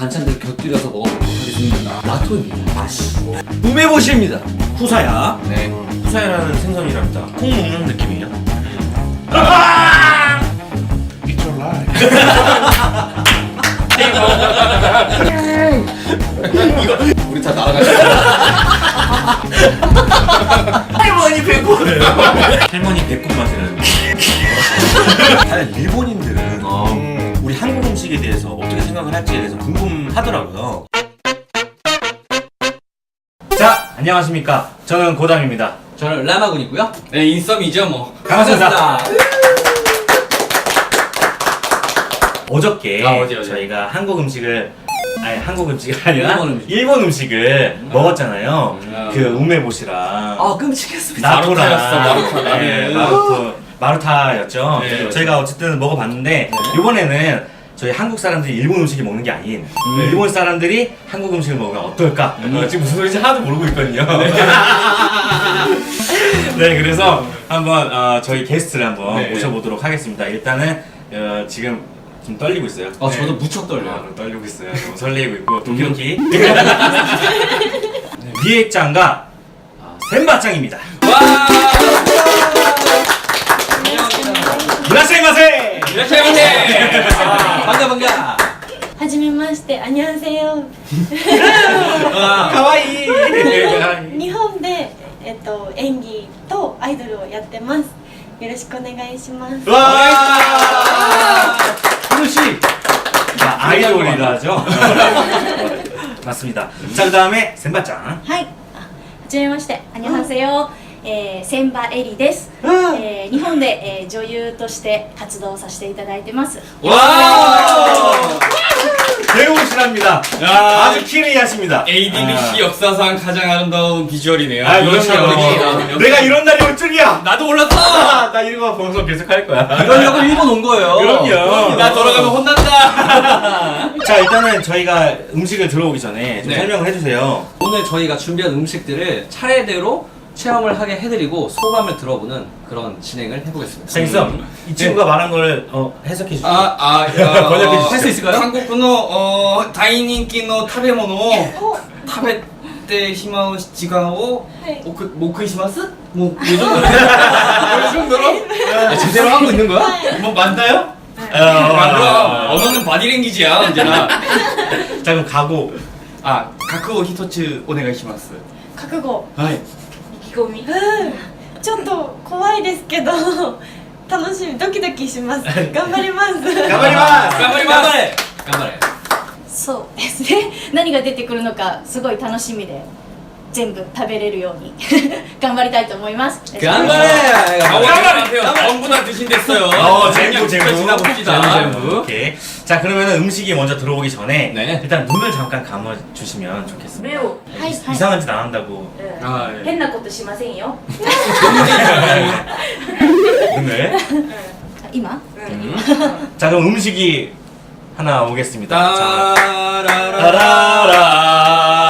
반찬들 곁들여서 먹어보도록 하겠습니다. 나토입니다. 아씨. 우메보시입니다. 후사야. 네. 후사야라는 생선이랍니다. 콩 먹는 느낌이에요. Eat your life. 우리 다 날아가자. 할머니 배꼽. 할머니 배꼽 맛이라는. 다른 일본인들은 음. 음식에 대해서 어떻게 생각을 할지에 대해서 궁금하더라고요. 자, 안녕하십니까. 저는 고담입니다. 저는 라마군이고요. 네, 인썸이죠, 뭐. 반갑습니다. 어저께 아, 어제, 어제. 저희가 한국 음식을 아니 한국 음식이 아니라 일본 음식. 일본 음식 을 먹었잖아요. 음. 그 우메보시랑 아 끔찍했습니다. 나토랑 마루타였어, 마루타. 네, 네. 마루토 마루타였죠. 네. 저희가 어쨌든 먹어봤는데 이번에는 저희 한국 사람들이 일본 음식을 먹는 게 아닌 일본 사람들이 한국 음식을 먹으면 어떨까? 어, 지금 무슨 소리인지 하나도 모르고 있거든요. 네, 그래서 한번 어, 저희 게스트를 한번 네. 모셔보도록 하겠습니다. 일단은 어, 지금 좀 떨리고 있어요. 아 저도 무척 아, 떨려요. 떨리고 있어요. 너무 설레고 있고 도끼도끼. 기획장과 아, 샘바짱입니다. 이라시마세. 이렇게 하 いらっしゃいませ。バンガバンガ。はじめましてアニャンセヨかわいい。日本で、えっと、演技とアイドルをやってます。よろしくお願いします。わー。楽しい。アイドルだじ ゃ맞습니다자그다음에센바짱はい。はじめまして안녕하세요 えー、千葉エリです、えー日本で、えー女優として活動させていただいてます。 와! 배우시랍니다. 아주 키리하십니다. ADBC 역사상 가장 아름다운 비주얼이네요. 아, 이것이 그렇죠. 어린이. 내가 이런 날이 올 줄이야. 나도 몰랐어! 아, 나 이거 방송 계속 할 거야. 이러려고 일본 온 거예요. 그럼요. 나 돌아가면 혼난다! 자 일단은 저희가 음식을 들어오기 전에 좀 네. 설명을 해주세요. 오늘 저희가 준비한 음식들을 차례대로 체험을 하게 해드리고 소감을 들어보는 그런 진행을 해보겠습니다. 자 있어. 이 친구가 말한 걸 어, 해석해 주세요. 아, 아, 번역해 주세요. 할수 있을까요? 한국의 어, 大人気の食べ物を食べてしまう時間をはい。おくもう食いしますもう이 정도로 이 정도로 아, 제대로 하고 있는 거야? 뭐 맞나요? 어, 아, 그럼 언어는 바디랭귀지야 언제나 자 그럼 가고. 아 각오 一つお願いします覚悟。はい き込み、うん、ちょっと怖いですけど楽しみ。ドキドキします。頑張ります頑張ります。頑張ります。頑張れ。頑張れ。そう。ですね何が出てくるのかすごい楽しみで。全部食べれるように頑張りたいと思います。 간만에 가오리 전부 다 드신 됐어요. 어, 젠부, 젠부. 지나 봅시다. 젠부, 젠부. 오케이. 자 그러면 음식이 먼저 들어오기 전에 네. 일단 눈을 잠깐 감아 주시면 좋겠습니다. 目を、はい、はい 네, 이상한 짓 안 한다고 うん 아, 예. 変なことしませんよ。 눈을. 今。자 그럼 음식이 하나 오겠습니다. 자. 따라라라.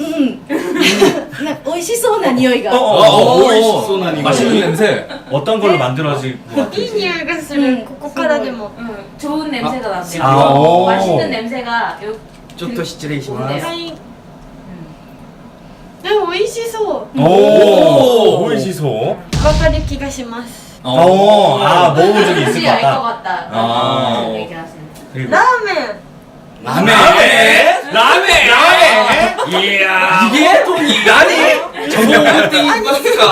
うんなんか美味しそうな匂いが 어, 어, 어, 美味しそうな匂い 맛있는 냄새. 어떤 걸로 만들어질 것 같아요? いがするここからでもうん、좋은 냄새가 나네요. 아, 오. 맛있는 냄새가 요, ちょっと失礼しまねすはいでも美味しそう 오, 오이시소. わかる気がします 오, 아 먹어본 적이 있을 혹시 것 알 것 같다. 같다. 아. 음, 얘기하시는. 그리고 ラーメン 라멘 라멘 라멘 이야 이게 돈이 나니 전국 땡이 맛있까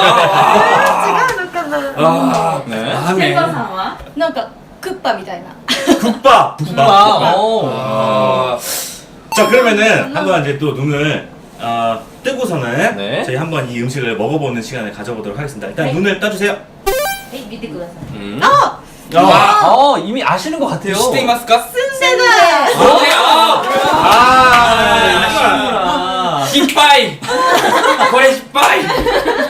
違うのかな 아 네. 라멘 셀바さんはなんかクッパみたいな 국밥. 아, 어. 아 자 그러면은 한번 이제 또 눈을 어, 뜨고서는 네. 저희 한번 이 음식을 먹어보는 시간을 가져보도록 하겠습니다. 일단 네. 눈을 떠주세요. はい見てください 음. 아! 아, 어, 이미 아시는 것 같아요. 知っていますか 아, 아, 아시는구나. 失敗これ失敗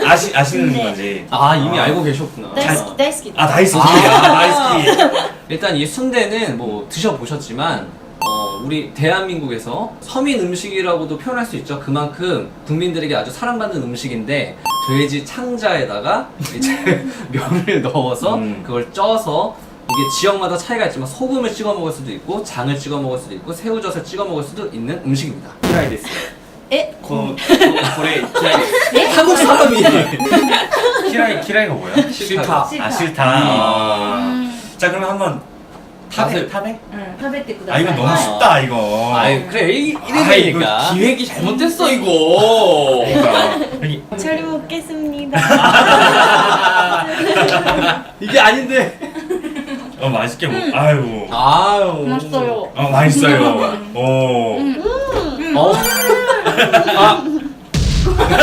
아시 아시는 네. 건지. 아, 이미 알고 계셨구나. 大好き大好き 아 다이스키. 아. 아, 다이스키. 일단 이 순대는 뭐 드셔보셨지만 어, 우리 대한민국에서 서민 음식이라고도 표현할 수 있죠. 그만큼 국민들에게 아주 사랑받는 음식인데 돼지 창자에다가 이제 면을 넣어서 음. 그걸 쪄서 이게 지역마다 차이가 있지만 소금을 찍어 먹을 수도 있고 장을 찍어 먹을 수도 있고 새우젓을 찍어 먹을 수도 있는 음식입니다. 嫌いですえこのこれ嫌いです 한국 사람이 키라이 키라이가 뭐야? 싫다. 아 싫다. 아. 음. 자 그러면 한번 타베 맛을- 타베? うん食べてくだ 아 さい 이거 너무 아. 쉽다 이거. 아이 그래 이- 아 이거 이래되니까 기획이 잘못됐어 이거 그러니까 여기 잘 먹겠습니다 이게 아닌데. 어 맛있게 먹. 아유. 아유. 맛있어요 어 맛있어요. 오. 어. 아.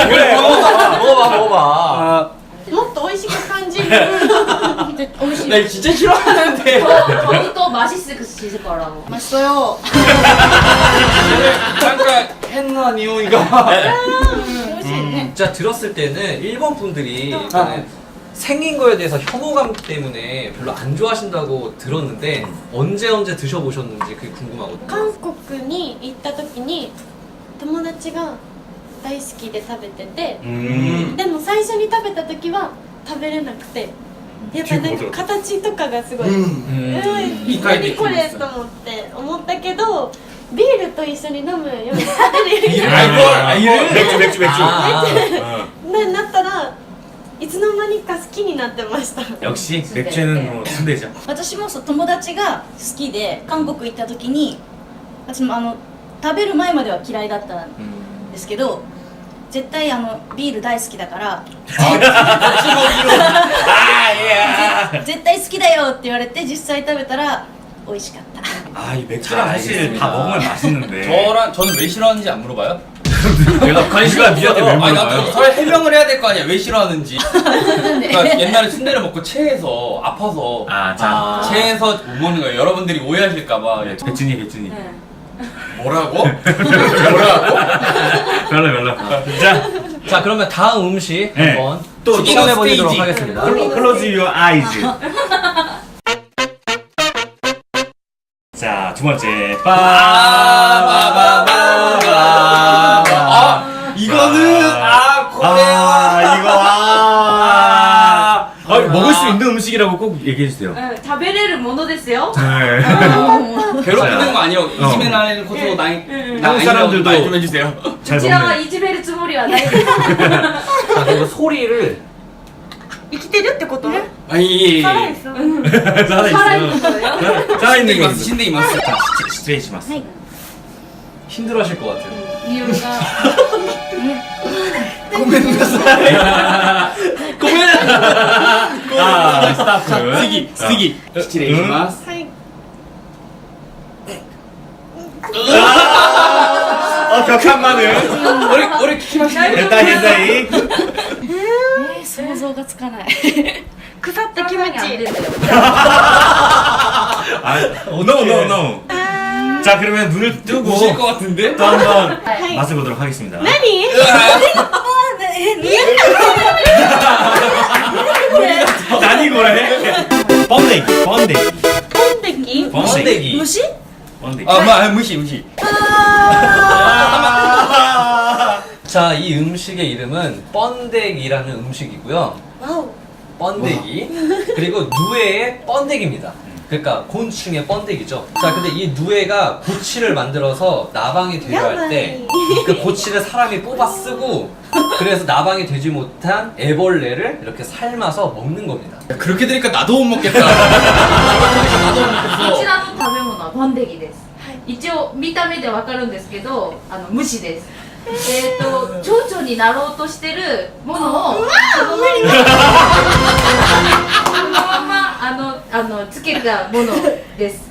그래 먹어봐 먹어봐 먹어봐. 아, もっと美味しく感じる美味しい 나 이거 진짜 싫어하는데 本当マシスクシから 맛있어요 잠깐 hen나 니오이가 美味しいね 진짜 들었을 때는 일본 분들이 일단은 생긴 거에 대해서 혐오감 때문에 별로 안 좋아하신다고 들었는데 언제 언제 드셔보셨는지 그게 궁금하거든요. 韓国に行った時に友達が大好きで食べてて 음. でも最初に食べた時は食べれなくてやっぱなんか形とかがすごい、うん、 음. 理解で何こきますれと思って思ったけど ビールと一緒に飲むように食べるように 아, 이거, 아, 이거. 맥주 맥주 맥주. 아, 어. ななったらいつの間にか好きになってました 역시 맥주에는 뭐 순대죠. 私もそう友達が好きで韓国行った時に私もあの食べる前までは嫌いだったん 음. ですけど絶対あのビール大好きだからぜ絶対好きだよって言われて実際食べたら美味しかった 아 이 맥주랑 자, 사실. 다 먹으면 맛있는데. 저랑 저는 왜 싫어하는지 안 물어봐요? 내가 관심 네가 니한테 왜 아니 물어봐요? 설 해명을 해야 될 거 아니야 왜 싫어하는지 그러니까 옛날에 순대를 먹고 체해서 아파서 아 자. 체해서 못 먹는 거예요 여러분들이 오해하실까봐 네, 배준이 배준이. 뭐라고? 뭐라고? 별로 별로. 자, 자 그러면 다음 음식 네. 한번 또 시험해 또 보도록 스테이지. 하겠습니다. close your eyes. 자, 두 번째. 빠바바바바. 아 이거는 아 코레아 아, 이거 아. 아, 먹을 수 있는 음식이라고 꼭 얘기해 주세요. うん食べれるものですよ 네. 괴롭히는 거 아니에요 어. 이집에 나는 것도 나이 한국 사람들도 말좀 해주세요 こ 잘 ちらは 먹는. いじめるつもりはないです 자 그리고 소리를 生きてるってこと？あ、いいサライさライス。ライ死んでいます。死んでいます。失礼します。はい。ヒンドラシコはって ごめんなさい。ごめんあスタッフ。次次。失礼します。はい。ああ、かかんまぬ俺、俺聞きました大変だ想像がつかない腐ったキムチ 아, no, no, no. 자, 그러면 눈을 뜨고 보실 것 같은데? 또 한번 네. 맛을 보도록 하겠습니다. 何 난이 거래. 번데기, 번데기, ポンデキ 번데기, 虫 번데기. 아 마, 무시 무시 자 이 음식의 이름은 번데기라는 음식이고요. わお 번데기 그리고 누에의 번데기입니다. 그러니까 곤충의 번데기죠. 자 근데 이 누에가 고치를 만들어서 나방이 되려 할 때 그 고치를 사람이 뽑아 쓰고 그래서 나방이 되지 못한 애벌레를 이렇게 삶아서 먹는 겁니다. 야, 그렇게 되니까 나도 못 먹겠다 나도 못 こち 먹겠어 らの食べ物はバンデギです、一応見た目でわかるんですけどあの虫です えっ、と蝶々になろうとしてるものをそのままそのままあのあのつけたものです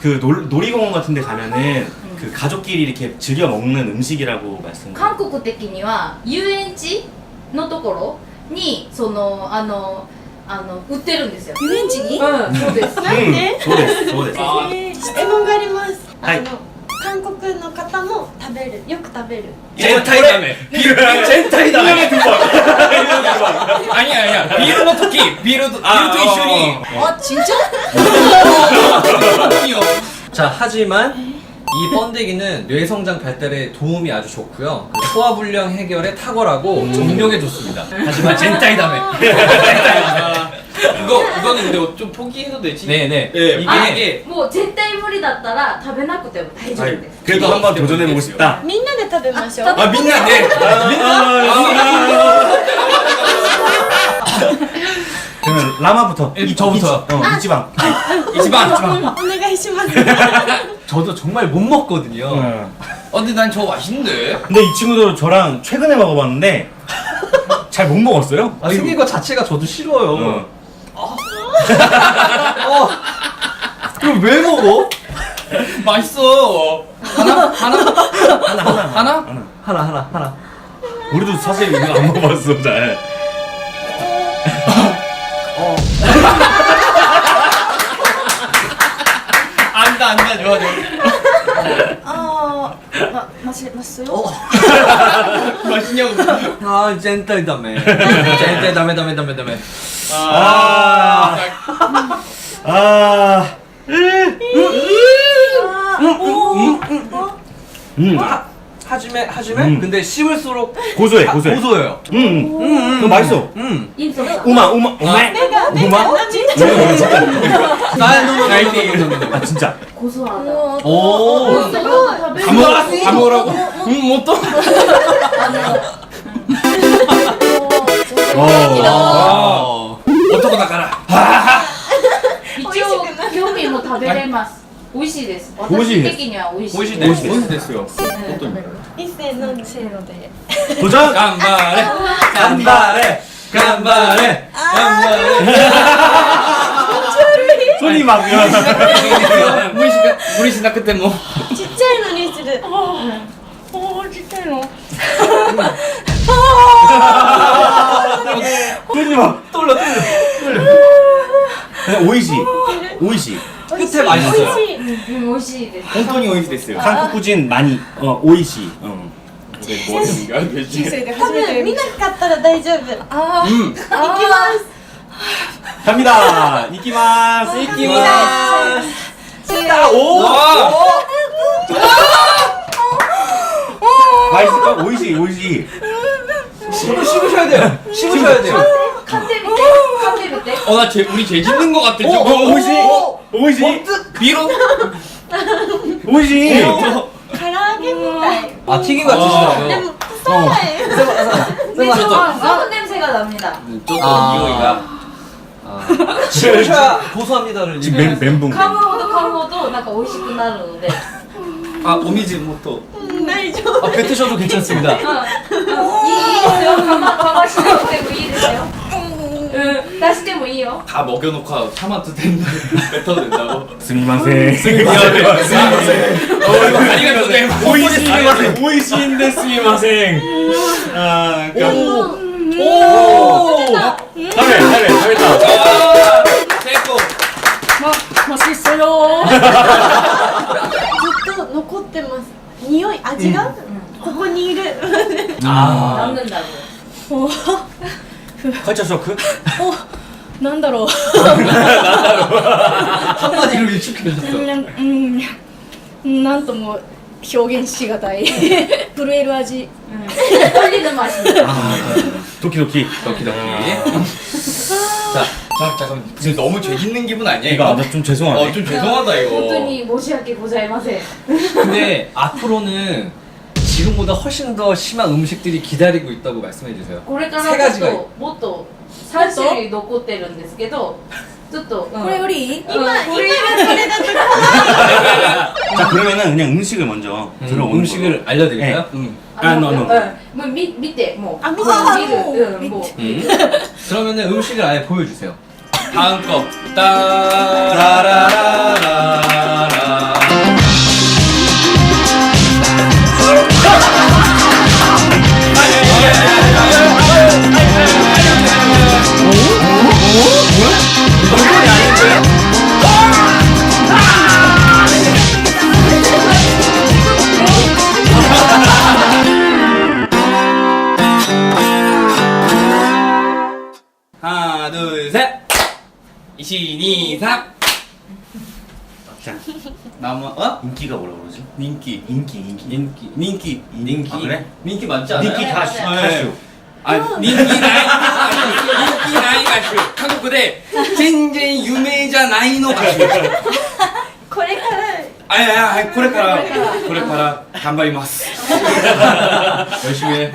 그 놀, 놀이공원 같은 데 가면은 그 가족끼리 이렇게 즐겨 먹는 음식이라고 말씀 韓国的には遊園地のところにそのあのあの売ってるんですよ遊園地にうんそうです 음, 소데스, 소데스. えー質問があります。はいあの 韓国の方も食べる、よく食べる。 젠타이 다음에 젠타이 다음에 아니야 아니야 비루노 토끼 비루도 아, 비루도 어, 이슈니 어, 아 진짜? 이요 자 하지만 이 번데기는 뇌성장 발달에 도움이 아주 좋고요 그 소화불량 해결에 탁월하고 정력에 좋습니다 하지만 젠타이 다음에 이 거 이거는 근데 좀 포기해도 되지 네네 네, 이게 아, 이게 もう絶対無理だったら食べなくても大丈夫 아이, です 그래도 한번 도전해보고 싶다. みんなで食べましょう。 아 민나네 그러면 라마부터. 이- 저부터요? 이, 어, 이지방. 이지만お願いします。 저도 정말 못 먹거든요 어. 어 근데 난 저거 맛있는데 근데 이 친구도 저랑 최근에 먹어봤는데 잘 못 먹었어요. 아, 생긴 거 자체가 저도 싫어요 어. 어, 그럼 왜 먹어? 맛있어. 하나? 하나? 하나 하나 하나? 하나. 하나 하나 하나. 우리도 사실 이거 안 먹어봤어 잘. 어. 어. 안다, 안다, 좋아, 좋아. 어. 아, 마, 맛있어요? 맛있냐고. 아 젠타이 다메. 젠타이 다메 다메 다메 다메. 아. 아. 아. 음. 하지매 하지매. 음. 근데 씹을수록 고소해, 고소해. 고소해요. 음. 음. 음. 음. 맛있어. 음. 입소리. 우마, 우마, 아. 우마. 내가 내가 진짜 음, 진짜. 나의 눈은 나이팅. 아 진짜. 고소하다. 오. 다 먹어, 다 먹으라고. 음, 뭐 못 떠. 어. 어 食べれます。美味しいです。私的には美味しい。美味しいです。美味しいですよ。本当に。一斉のせいので。ごちゃ頑張れ頑張れ頑張れ頑張れ。とにまくよ。無理し無理しなくても。ちっちゃいのにする。おおちっちゃいの。とにま。とるとる。美味しい。美味しい。 끝에 맛있어요 うん美味しいです 혼돈이 오이시 데스요 한국 꾸진 많이 어 오이시. 어. 이게 뭐인가 되지 多分見なかったら大丈夫。 음 いきます。 갑니다. 이키마스. 이끼마스 오. 와 맛있을까? 오이시 오이시. 씹- 씹으셔야 돼요 씹으셔야 돼요 噛んでみて噛んでみて 어나 우리 제 짓는 거 같아 오, 저거 오, 오이시 오지 미로 오지 가라겠다. 아 튀김 같으시다고요? 아. 쏘아요. 근데 저 썩은 냄새가 납니다. 음, 조금 아. 이거가 진짜 고소합니다를 지금 멘붕 카모도 카모도 약간 오이시 끝나는데. 아 오미지 모토 네, 저. 아 뱉으셔도 괜찮습니다. 어. 어. 이 이세요 가마 가마 시작 되고 이세요. 出してもいいよ 다 먹여놓고 참아도 된다 뱉어도 된다고 스미마세. 스미마세 어 이거 다리가 좋네 오이시 오이시인데 스미마세. 아, 그러니까 오! 다음에 다음에 다음에 다. 아成功 マシっよずっと残ってます。匂い、味が、ここにいる。 아 なんだろう 컬처 쇼크? なんだろう 한마디로 일축해주셨어 うんうんなんとも表現しがたい震える味 떨리는 맛입니다 도키도키. 도키도키 자, 자, 자 그럼 지금 너무 죄 짓는 기분 아니야 이거 이거? 아, 좀 죄송하네. 어 좀 죄송하다 이거 本当に申し訳ございません 근데 앞으로는 지금보다 훨씬 더 심한 음식들이 기다리고 있다고 말씀해 주세요 これか 세 ら 가지가 ちょっともっと3種類残ってるんですけどちょっと、うんこれより今今これ 자 그러면은 그냥 음식을 먼저 들어오는 음식을 알려드릴까요? 걸로. 음. あ 아, の no, うん no. もう見見てもうあ見てもう見るうんもう 음. 그러면은 음식을 아예 보여주세요 다음 거 따라라라 나무 어? 인기가 뭐라고 그러지? 인기 인기, 인기. 인기 인기 인기 아, 그래? 인기 맞지 않아요? 인기 가수. 네. 가수. 아 인기 나이 인기 나이 가수 한국で全然有名じゃないの가수 これからあいやいやこれからこれから頑張ります 열심히 해